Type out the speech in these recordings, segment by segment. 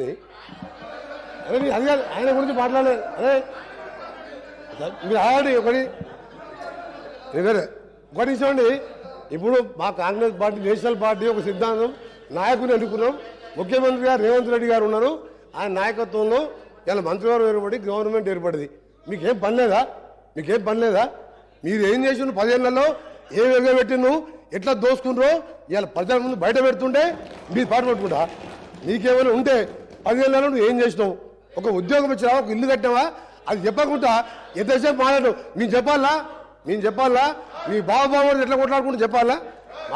అదే నీ- అది ఆయన గురించి మాట్లాడలేదు అదే మీరు ఆగండి ఒకటి. వేరే ఒకటి చూడండి ఇప్పుడు మా కాంగ్రెస్ పార్టీ నేషనల్ పార్టీ ఒక సిద్ధాంతం. నాయకుని అనుకున్నాం ముఖ్యమంత్రి గారు రేవంత్ రెడ్డి గారు ఉన్నారు. ఆయన నాయకత్వంలో ఇలా మంత్రివర్గం ఏర్పడి గవర్నమెంట్ ఏర్పడింది. మీకేం పని లేదా? మీకేం పని లేదా? మీరు ఏం చేసిన పదేళ్ళలో? ఏం ఎగబెట్టిను ఎట్లా దోసుకున్నారో ఇలా ప్రజల ముందు బయట పెడుతుంటే మీరు పాటు పట్టుకుంటా. మీకేమైనా ఉంటే పదిహేను నువ్వు ఏం చేసినావు? ఒక ఉద్యోగం వచ్చినావా ఒక ఇల్లు కట్టినావా అది చెప్పకుండా ఎంతసేపు మాట్లాడు? మేము చెప్పాలా? మేము చెప్పాలా? మీ బాబు ఎట్లా కొట్లాడుకుంటూ చెప్పాలా?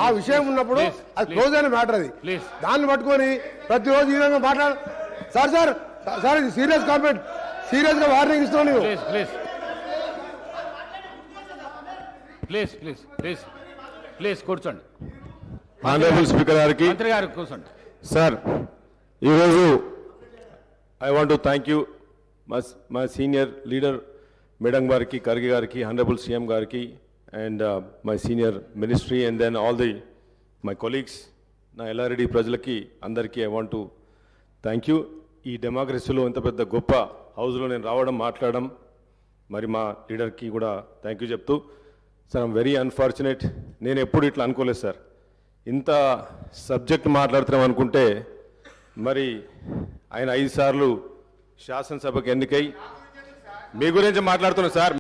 ఆ విషయం ఉన్నప్పుడు అది. క్లోజ్ అయిన మ్యాటర్ అది. దాన్ని పట్టుకొని ప్రతిరోజు ఈ విధంగా మాట్లాడు. సార్ సార్ సార్ ఇది సీరియస్ కామెంట్ సీరియస్గా వార్నింగ్ ఇస్తున్నాను నేను ప్లీజ్ ప్లీజ్ ప్లీజ్ ప్లీజ్ కూర్చోండి. ఆనరబుల్ స్పీకర్ గారికి కూర్చోండి. సార్ ఈరోజు I want to thank you మా మా సీనియర్ లీడర్ మేడం గారికి ఖర్గే గారికి హండ్రబుల్ సీఎం గారికి and my senior ministry and then all the my colleagues నా ఎల్లారెడ్డి ప్రజలకి అందరికీ ఐ వాంట్ థ్యాంక్ యూ ఈ డెమోక్రసీలో ఇంత పెద్ద గొప్ప హౌస్లో నేను రావడం మాట్లాడడం మరి మా లీడర్కి కూడా థ్యాంక్ యూ చెప్తూ సార్ ఐమ్ వెరీ అన్ఫార్చునేట్ నేను ఎప్పుడు ఇట్లా అనుకోలేదు సార్. ఇంత సబ్జెక్ట్ మాట్లాడుతున్నాం అనుకుంటే మరి ఆయన ఐదు సార్లు శాసనసభకు ఎన్నికై మీ గురించి మాట్లాడుతున్నాను సార్.